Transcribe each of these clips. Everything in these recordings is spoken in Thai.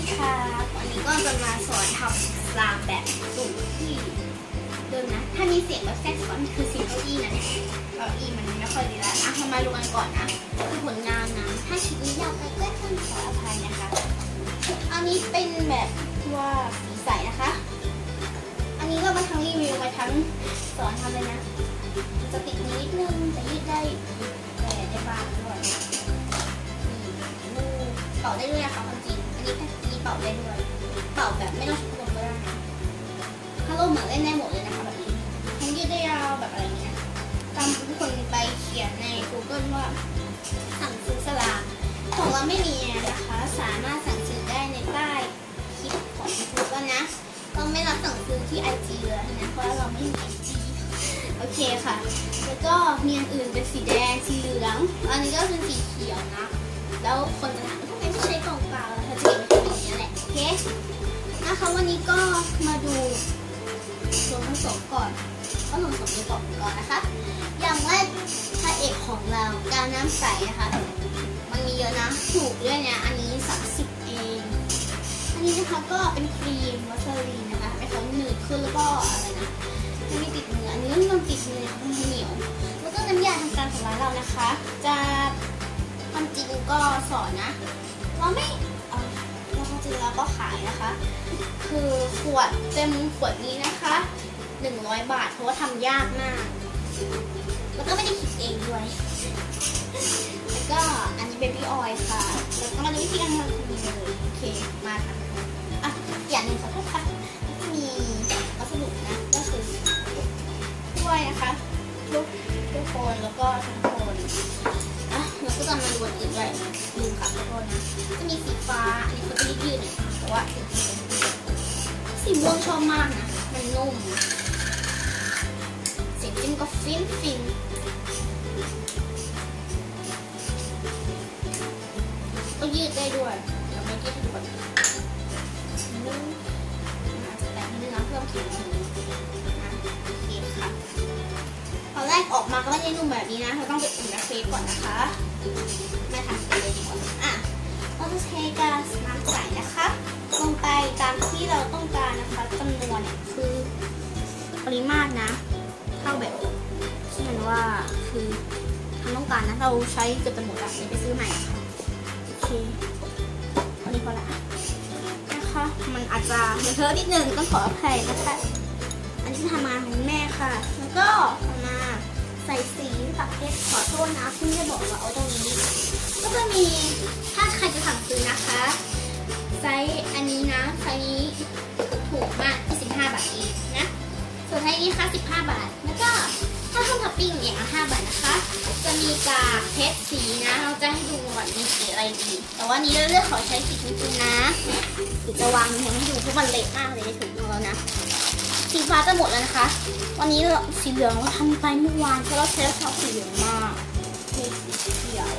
ดีค่ะวันนี้ก็จะมาสอนทำลามแบบสูตรที่เดิมนะ ถ้ามีเสียงแบบแทรกซ้อนคือเสียงเก้าอี้นะเนี่ยเก้าอี้มันไม่ค่อยดีแล้วอะเรามาดูกันก่อนนะคือผลงานนะ ถ้าคลิปนี้ยาวไปก็ต้องขออภัยนะคะ อันนี้เป็นแบบว่าสีใสนะคะ อันนี้เรามาทั้งรีวิวมาทั้งสอนทำเลยนะจะติดนิดนึงแต่ยืดได้แต่ได้บ้างด้วยนี่มือเป่าได้ด้วยนะคะจริงอันนี้อันนี้ เป่าได้ด้วยเป่าแบบไม่ต้องใช้ลมก็ได้นะถ้าลมเหมือนเล่นได้หมดเลยนะคะแบบนี้ทั้งยืดได้ยาวแบบอะไรเงี้ยตามทุกคนไปเขียนใน Google ว่าสั่งซื้อสลากของเราไม่มีนะคะ สามารถสั่งซื้อได้ในใต้คลิปของ Google นะเราไม่รับสั่งซื้อที่ไอจีเลยนะเพราะเราไม่มีไอจีโอเคค่ะ แล้วก็มีอันอื่นเป็นสีแดงสีเหลือง อันนี้ก็เป็นสีเขียวนะ แล้วคนจะถาม นะคะวันนี้ก็มาดูส่วนผสมก่อนก็ลงสมในกล่องก่อนนะคะ อย่างแรกพระเอกของเรากาวน้ำใสนะคะ มันมีเยอะนะถูกด้วยเนี่ยอันนี้30เองอันนี้นะคะก็เป็นครีมวัสลีนนะคะให้เขาหนืดขึ้นแล้วก็อะไรนะไม่ติดมืออันนี้มันติดมือมันเหนียวแล้วก็น้ำยาทำการของร้านเรานะคะ จะความจริงก็สอนนะ เราไม่ เออเราควก็ขายนะคะ คือขวดเต็มขวดนี้นะคะ100 บาท เพราะว่าทำยากมาก แล้วก็ไม่ได้คิดเองด้วย แล้วก็อันนี้เป็นพี่ออยค่ะ แล้วก็มาดูวิธีการทำคนนี้เลยโอเค มาค่ะอะอย่างหนึ่งขอโทษค่ะมีวัสดุนะ ก็คือถ้วยนะคะทุกทุกคนแล้วก็ทั้งคนอะแล้วก็จะมาดูอันอื่นด้วยลืมค่ะขอ โทษนะ จะมีสีฟ้าอันนี้เขาจะยืดๆหน่อยแต่ว่าสีม่วงชอบมากนะ มันนุ่มสีจิ้มก็ฟินฟินก็ยืดได้ด้วยเดี๋ยวไม่ยืดดูก่อนนึงอาจจะแต่งเนื้อเพิ่มผิวนะโอเคค่ะตอนแรกออกมาก็ไม่ได้นุ่มแบบนี้นะ เราต้องไปอุ่นน้ำเฟซก่อนนะคะ ม่ทำไปเลยดีกว่าอะเราจะเทกาสน้ำใสนะคะลงไปตามที่เราต้องการนะคะจำนวนคือปริมาตรนะเท่าแบบที่มันว่าคือทำต้องการนะเราใช้เกือบจะหมดละเดี๋ยวไปซื้อใหม่ค่ะโอเคอันนี้พอละนะคะมันอาจจะเลอะนิดนึงต้องขออภัยนะคะอันนี้ทำงานของแม่ค่ะ แล้วก็ทำมาใส่สีปักเพชรขอโทษนะที่ไม่ได้บอกว่าเอาตรง จะมีถ้าใครจะสั่งซื้อนะคะไซส์อันนี้นะไซส์นี้ถูกมาก25บาทเองนะส่วนไซส์นี้ค่ะ15 บาท แล้วก็ถ้าทำท็อปปิ้งอย่างละ5บาทนะคะ จะมีกากเพชรสีนะ เราจะให้ดูก่อนมีสีอะไรดี แต่ว่านี้เราเลือกขอใช้สีชมพูนะหรือจะวางเพียงให้ดูเพราะมันเล็กมากเลยในถุงของเรานะสีฟ้าจะหมดแล้วนะคะ วันนี้สีเหลืองเราทำไปเมื่อวานเพราะเราใช้ชอบสีเหลืองมาก มีสีเขียว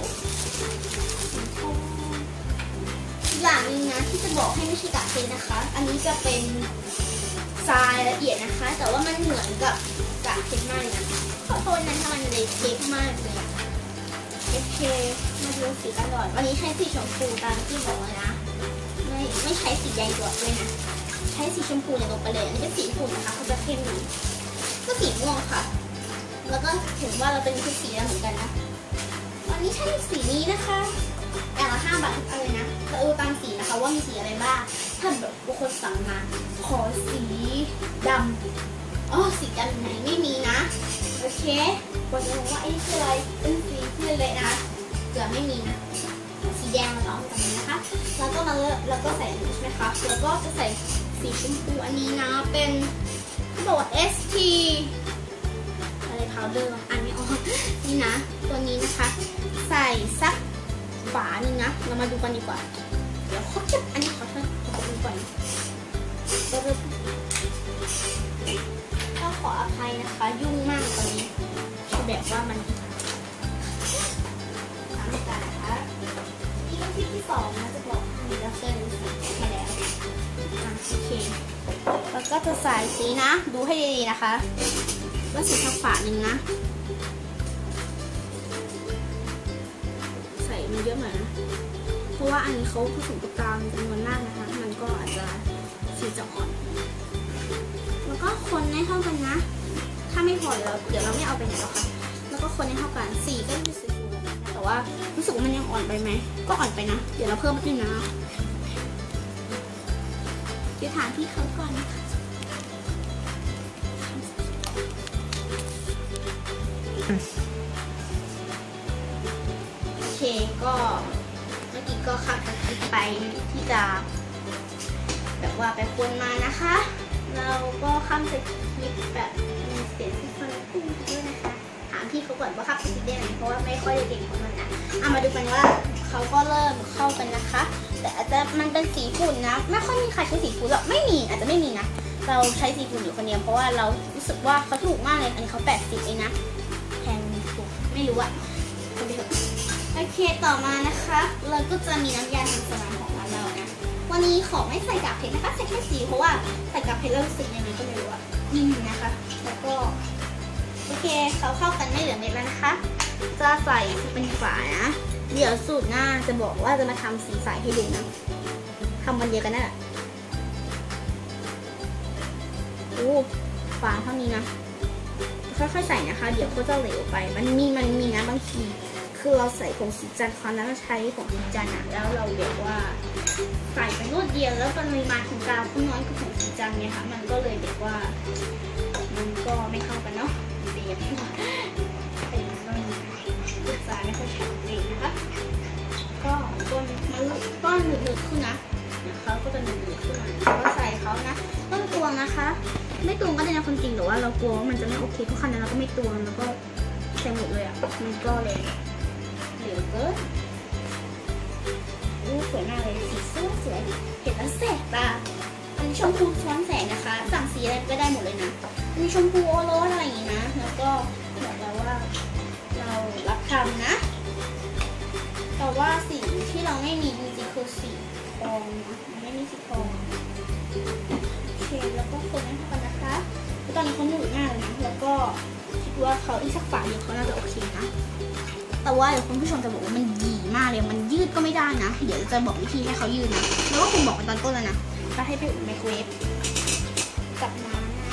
องอย่างหนึงนะที่จะบอกให้ไม่ใช่กากเพชรนะคะ อันนี้จะเป็นทรายละเอียดนะคะ แต่ว่ามันเหมือนกับกากเพชรมากเลยนะขอโทษนะถ้ามันเล็กๆมากเลยโอเคมาดูสีกันก่อนวันนี้ใช้สีชมพูตามที่บอกเลยนะไม่ไม่ใช้สีใยดวด้วยนะใช้สีชมพูเนี่ยลงไปเลยอันนี้เป็นสีฝุ่นนะคะเขาจะเข้มหน่อยก็สีม่วงค่ะ แล้วก็เห็นว่าเราเป็นชุดสีแล้วเหมือนกันนะ นี้ใช้สีนี้นะคะอย่างละห้าบาททุกอันเลยนะเราดูตามสีนะคะว่ามีสีอะไรบ้าง ถ้าแบบบุคคลสั่งมา ขอสีดำอ๋อสีดำไหนไม่มีนะ โอเคกว่าจะรู้ว่าไอ้คืออะไรเป็นสีที่เละๆนะเกือบไม่มีนะ สีแดงเราต้องตรงนี้นะคะ แล้วก็มาเลแล้วก็ใส่อันนี้ใช่ไหมคะ แล้วก็จะใส่สีชมพูอันนี้นะ เป็นเขาบอกว่า ST พาวเดอร์อันนี้ออกนี่นะ ตัวนี้นะคะ ใส่สักฝาหนึ่งนะ เรามาดูกันดีกว่า เดี๋ยวขอเก็บอันนี้ขอเถอะขอดูก่อนเดี๋ยวก็ขออภัยนะคะ ยุ่งมากตอนนี้คือแบบว่ามันทำการนะคะนี่ก็คลิปที่สองนะจะบอกให้แล้วเส้นมาแล้วโอเคแล้วก็จะใส่สีนะ ดูให้ดีๆนะคะ ว่าสีทักฝาหนึ่งนะ ใส่มันเยอะหน่อยนะราะว่าอันนี้เขาผสมกับกาวในจำนวนมากนะคะ มันก็อาจจะสีจะอ่อน แล้วก็คนให้เข้ากันนะ ถ้าไม่พอเดี๋ยวเราเดี๋ยวเราไม่เอาไปไหนหรอกค่ะ แล้วก็คนให้เข้ากัน สีก็จะสีฟูแล้วนะแต่ว่ารู้สึกว่ามันยังอ่อนไปไหม ก็อ่อนไปนะ เดี๋ยวเราเพิ่มนิดนึงนะเดี๋ยวถามพี่เขาก่อนนะคะ เคก็เมื่อกี้ก็ขับตะกี้ไปที่จะแบบว่าไปควนมานะคะ เราก็ข้ามสคิปแบบมีเสียงที่ฟังพุ่งด้วยนะคะถามพี่เขาก่อนว่าขับสคริปต์ได้ไหมเพราะว่าไม่ค่อยได้เก่งของมันนะเอามาดูกันว่าเขาก็เริ่มเข้ากันนะคะ แต่อาจจะมันเป็นสีฝุ่นนะไม่ค่อยมีใครใช้สีฝุ่นหรอกไม่มีอาจจะไม่มีนะเราใช้สีฝุ่นอยู่คนเดียวเพราะว่าเรารู้สึกว่าเขาถูกมากเลยอันนี้เขา80เองนะ ไม่รู้อะโอเคต่อมานะคะ เราก็จะมีน้ำยาทำสมานของร้านเรานะวันนี้ขอไม่ใส่กากเพชรนะคะใส่แค่สีเพราะว่าใส่กากเพชรแล้วรู้สึกยังไงก็ไม่รู้อะนิ่มนะคะ แล้วก็โอเคเขาเข้ากันไม่เหลือเม็ดแล้วนะคะ จะใส่เป็นฝานะเดี๋ยวสูตรหน้าจะบอกว่าจะมาทำสีใสให้ดูนะทำวันเดียวกันนั่นแหละโอ้ฝาเท่านี้นะ ค่อยๆใส่นะคะ เดี๋ยวก็จะเหลวไป มันมีมันมีนะบางที คือเราใส่ผงสีจันทร์คราวนั้นเราใช้ผงสีจันทร์อะแล้วเราแบบว่าใส่ไปรวดเดียวแล้วปริมาณของกาวก็น้อยกว่าผงสีจันทร์เนี่ยค่ะมันก็เลยแบบว่า มันก็ไม่เข้ากันเนาะเบียดเป็นต้นศึกษาไม่ค่อยชัดเจนนะคะก็ต้นมันต้นหนืดๆขึ้นนะ ไม่ตวงก็ได้นะคนจริงแต่ว่าเรากลัวว่ามันจะไม่โอเคเพราะขนาดเราก็ไม่ตวงแล้วก็ใส่หมดเลยอะมันก็เลยเหลือเกินอู้สวยมากเลยสีสวยสวยเห็นแล้วแสบตาอันนี้ชมพูซ้อนแสงนะคะ สั่งสีอะไรก็ได้หมดเลยนะอันนี้ชมพูโอโรสอะไรอย่างงี้นะแล้วก็บอกแล้วว่าเรารับทำนะ แต่ว่าสีที่เราไม่มีจริงๆคือสีทองนะไม่มีสีทองโอเคแล้วก็คนให้เข้ากันนะ อนนี้เขาหนืดมากเลยนะแล้วก็คิดว่าเขาอีกสักฝาเดียวเขาน่าจะโอเคนะ แต่ว่าเดี๋ยวคุณผู้ชมจะบอกว่ามันดีมากเลยมันยืดก็ไม่ได้นะ เดี๋ยวจะบอกวิธีให้เขายืดนะแล้วก็คุณบอกไปตอนต้นแล้วนะก็ให้ไปอุ่นไมโครเวฟกับน้ำนะ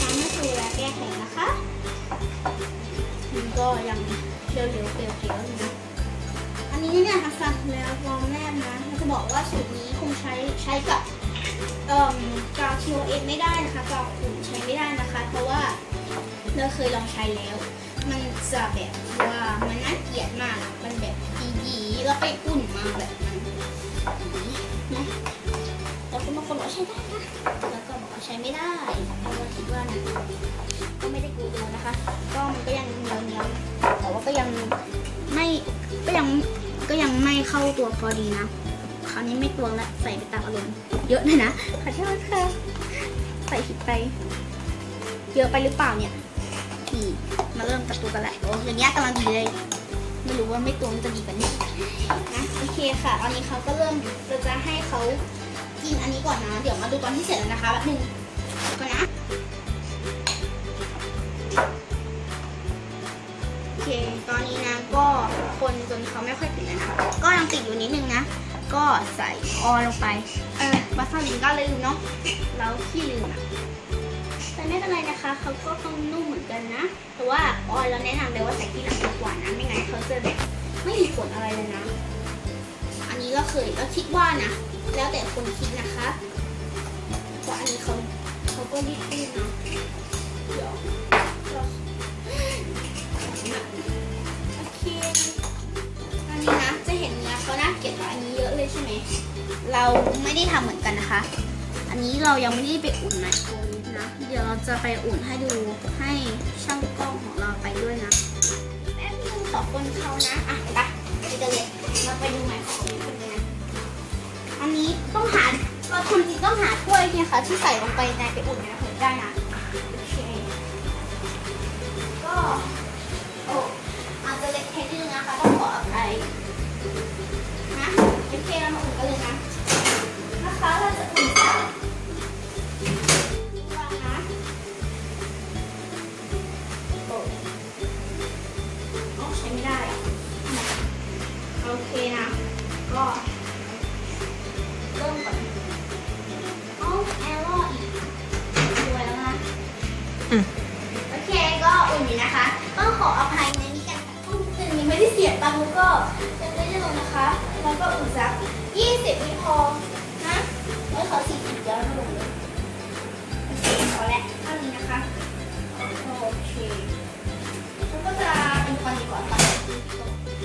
น้ำไม่คือแลแก้แข็งนะคะมันก็ยังเขียวๆเปรี้ยวๆอยู่นะอันนี้เนี่ยค่ะสั่งแล้วฟองแรกนะเราจะบอกว่าสูตรนี้คงใช้ใช้กับ กาวทีโอเอไม่ได้นะคะกาวอุ่นใช้ไม่ได้นะคะ เพราะว่าเราเคยลองใช้แล้ว มันจะแบบว่ามันน่าเกลียดมาก มันแบบดีๆแล้วไปอุ่นมาแบบมันนี้นะแล้วก็บางคนบอกใช้ได้นะแล้วก็บอกว่าใช้ไม่ได้เพราะว่าคิดว่านะก็ไม่ได้กูดูนะคะ ก็มันก็ยังเหนียวๆแต่ว่าก็ยังไม่ก็ยังก็ยังไม่เข้าตัวพอดีนะคราวนี้ไม่ตวงละใส่ไปตามอารมณ์ เยอะเลยนะ ขอโทษค่ะ ใส่ผิดไป เยอะไปหรือเปล่าเนี่ยนี่มาเริ่มจับตัวกันแหละโอ้อย่างเงี้ยกำลังดีเลย ไม่รู้ว่าไม่ตวงจะดีกว่านี้นะ โอเคค่ะ ตอนนี้เขาก็เริ่มเราจะให้เขากินอันนี้ก่อนนะ เดี๋ยวมาดูตอนที่เสร็จแล้วนะคะแบบนึงก่อนนะ โอเค ตอนนี้นะก็คนจนเขาไม่ค่อยติดแล้วนะ ก็ยังติดอยู่นิดนึงนะ ก็ใส่ออลงไป วาซาบิก็ลืมเนาะแล้วขี้ลืมอะแต่ไม่เป็นไรนะคะเขาก็ต้องนุ่มเหมือนกันนะ แต่ว่าออยเราแนะนำเลยว่าใส่ที่หลังดีกว่านะไม่งั้นเขาจะแบบไม่มีผลอะไรเลยนะ อันนี้ก็เคยก็คิดว่านะ แล้วแต่คนคิดนะคะเพราะอันนี้เขาเขาก็รีดๆนะเดี๋ยวเดี๋ยวโอเคอันนี้นะจะเห็นเนื้อเขาน่าเกลียดกว่าอันนี้เยอะเลยใช่ไหม เราไม่ได้ทำเหมือนกันนะคะ อันนี้เรายังไม่ได้ไปอุ่นไมโครเวฟนะ เดี๋ยวเราจะไปอุ่นให้ดูให้ช่างกล้องของเราไปด้วยนะ แป๊บนึงขอคนเขานะ อะไปไปกันเลยเราไปดูไมโครเวฟกันเลยนะ อันนี้ต้องหาเราทำจริงต้องหาถ้วยเนี่ยค่ะ ที่ใส่ลงไปในไปอุ่นนะถึงได้นะโอเคก็โอ้อาจจะเล็กแค่นิดนึงนะคะต้องขออภัยนะ โอเคเรามาอุ่นกันเลยนะนะคะเราจะอุ่นสักวางนะโอ้โอ้ใช้ไม่ได้โอเคนะก็ เคฉันก็จะเป็นคนดีกว่าค่ะ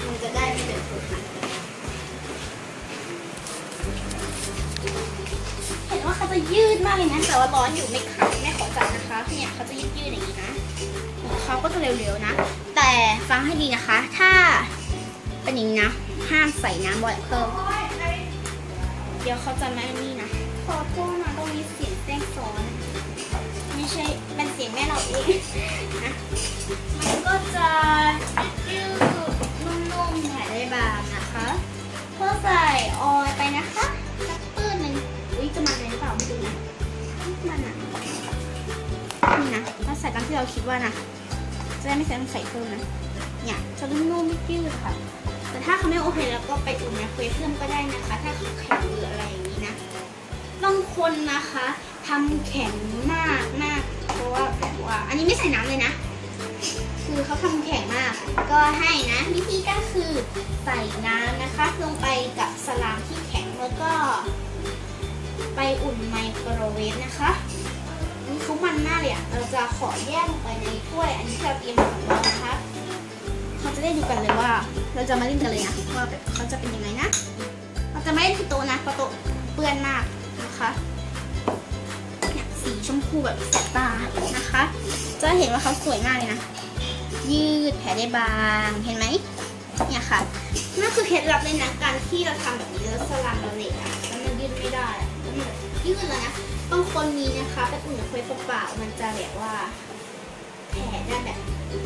มันจะได้ไม่เป็นคนเห็นว่าเขาจะยืดมากเลยนะ แต่ว่าร้อนอยู่ไม่ขัดแม่ขอจับนะคะ เนี่ยเขาจะยืดยืดอย่างนี้นะเขาก็จะเร็วๆนะ แต่ฟังให้ดีนะคะ ถ้าเป็นอย่างนี้นะ ห้ามใส่น้ำบ่อยเพิ่ม เดี๋ยวเขาจะไม่นี่นะ ขอบคุณ แม่เราเองนะมันก็จะยืดนุ่มๆแผลได้บางนะคะเพื่อใส่ออยไปนะคะสักปื้นหนึ่งอุ้ยจะมาเลยหรือเปล่าไม่ดูนะมันอะนี่นะถ้าใส่ตามที่เราคิดว่านะจะได้ไม่ใส่ต้องใส่เพิ่มนะเนี่ยจะนุ่มๆยืดค่ะแต่ถ้าเขาไม่โอเคแล้วก็ไปอุ่นไมโครเวฟเพิ่มก็ได้นะคะ ถ้าแข็งหรืออะไรอย่างนี้นะบางคนนะคะทำแข็งมากมาก ว่าแบบว่า อันนี้ไม่ใส่น้ำเลยนะ คือเขาทำแข็งมาก ก็ให้นะวิธีก็คือใส่น้ำนะคะ ลงไปกับสลามที่แข็งแล้วก็ ไปอุ่นไมโครเวฟนะคะนี่เขามันมากเลยอะเราจะขอแยกลงไปในถ้วย อันนี้เราเตรียมสำรองนะคะเขาจะได้ดูกันเลยว่า เราจะมาเล่นกันเลยนะว่าแบบเขาจะเป็นยังไงนะ เราจะไม่เล่นที่โต๊ะนะเพราะโต๊ะเปื้อนมากนะคะ ชมพูแบบแสบตานะคะ จะเห็นว่าเขาสวยมากเลยนะ ยืดแผลได้บางเห็นไหมเนี่ยค่ะนั่นคือเคล็ดลับเลยนะการที่เราทำแบบนี้แล้วสลัมเราเหล็กอะแล้วมันยืดไม่ได้อะแล้วมันยืดเลยนะบางคนมีนะคะเป็นอุ่นไฟเปล่ามันจะแบบว่าแผลได้แบบ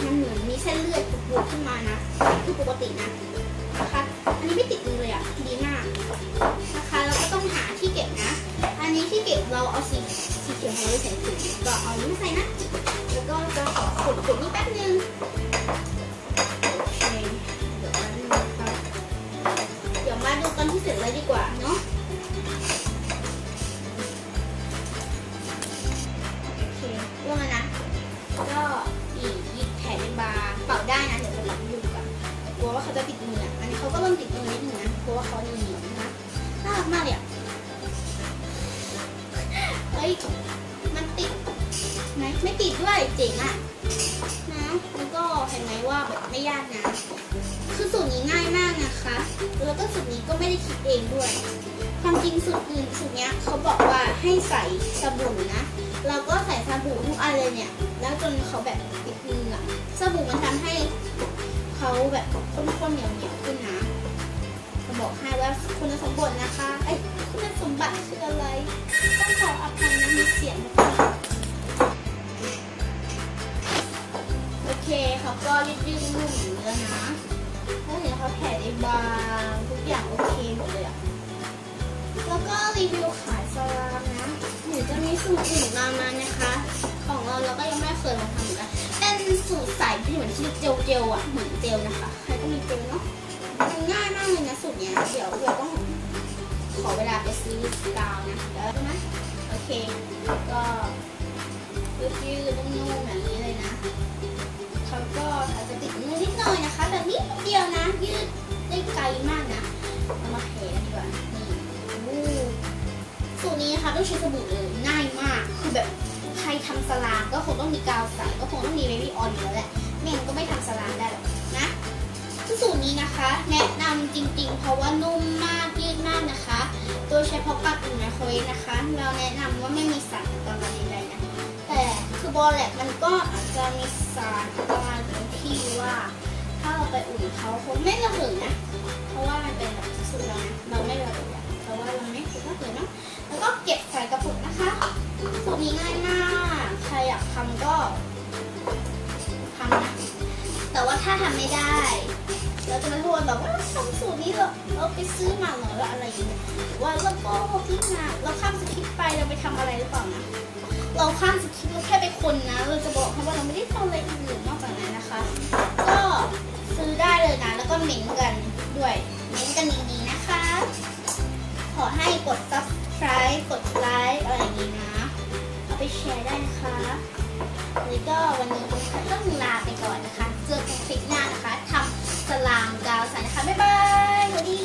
มันเหมือนมีเส้นเลือดปูดขึ้นมานะคือปกตินะนะคะอันนี้ไม่ติดมือเลยอะดีมากนะคะ ที่เก็บเราเอาสีสีเขียวไว้ใส่ถุงก็เอานี้ใส่นะ แล้วก็จะขอขุดขุดนี่แป๊บนึง ยากนะ คือสูตรนี้ง่ายมากนะคะ แล้วก็สูตรนี้ก็ไม่ได้คิดเองด้วย ความจริงสูตรอื่นสูตรนี้เขาบอกว่าให้ใส่สบู่นะ เราก็ใส่สบู่ทุกอันเลยเนี่ย แล้วจนเขาแบบติดมืออะสบู่มันทำให้เขาแบบข้นๆเหนียวๆขึ้นนะจะบอกให้ว่าคุณสมบัตินะคะ เอ้ยคุณสมบัติคืออะไร ต้องขออภัยนะมีเสียงนะคะ เขาก็ยืดยืดนุ่มอย่างนี้แล้วนะแล้วเห็นเขาแผ่ได้บางทุกอย่างโอเคหมดเลยอะแล้วก็รีวิวขายสลามนะหนูจะมีสูตรอื่นมามานะคะ ของเราเราก็ยังไม่เคยลองทำเหมือนกันเป็นสูตรใสที่เหมือนที่เจลเจลๆอะเหมือนเจลนะคะใครก็มีเจลเนาะมันง่ายมากเลยนะสูตรเนี้ยเดี๋ยวเราต้องขอเวลาไปซื้อกาวนะเดี๋ยวนะโอเคก็ยืดยืดนุ่ม เดียวนะ ยืดได้ไกลมากนะเอามาเทกันดีกว่า นี่อู้สูตรนี้นะคะต้องใช้สบู่เลยง่ายมาก คือแบบใครทำสลามก็คงต้องมีกาวใส่ก็คงต้องมีเบบี้ออยอยู่แล้วแหละไม่งั้นก็ไม่ทำสลามได้หรอกนะสูตรนี้นะคะ แนะนำจริงๆ เพราะว่านุ่มมากยืดมากนะคะ โดยเฉพาะการอุ่นไมโครเวฟนะคะ เราแนะนำว่าไม่มีสารอันตรายใดๆนะแต่คือบอลแลกมันก็อาจจะมีสารอันตรายตรงที่ว่า ถ้าเราไปอุ่นเขาคงไม่ระเบิดนะ เพราะว่ามันเป็นแบบสูตรเรานะเราไม่ระเบิดเพราะว่าเราไม่ถูกระเบิดเนาะแล้วก็เก็บใส่กระปุกนะคะสูตรนี้ง่ายมากใครอยากทำก็ทำนะแต่ว่าถ้าทำไม่ได้เราจะมาโทษแบบว่าทำสูตรนี้เราเราไปซื้อมาเหรอแล้วอะไรอย่างเงี้ยว่าเราโกหกที่มาเราข้ามสคริปต์ไปเราไปทำอะไรหรือเปล่านะเราข้ามสคริปต์เราแค่ไปคนนะ เราจะบอกให้ว่าเราไม่ได้ทำอะไรอื่นนอกจากนั้นนะคะ็เหม็นกันด้วยเหม็นกันดีๆนะคะ ขอให้กด subscribe กดไลค์อะไรอย่างนี้นะ เอาไปแชร์ได้นะคะแล้วก็วันนี้ต้องลาไปก่อนนะคะ เจอกันคลิปหน้านะคะทำสลามกาวสันนะคะ บ๊ายบายสวัสดี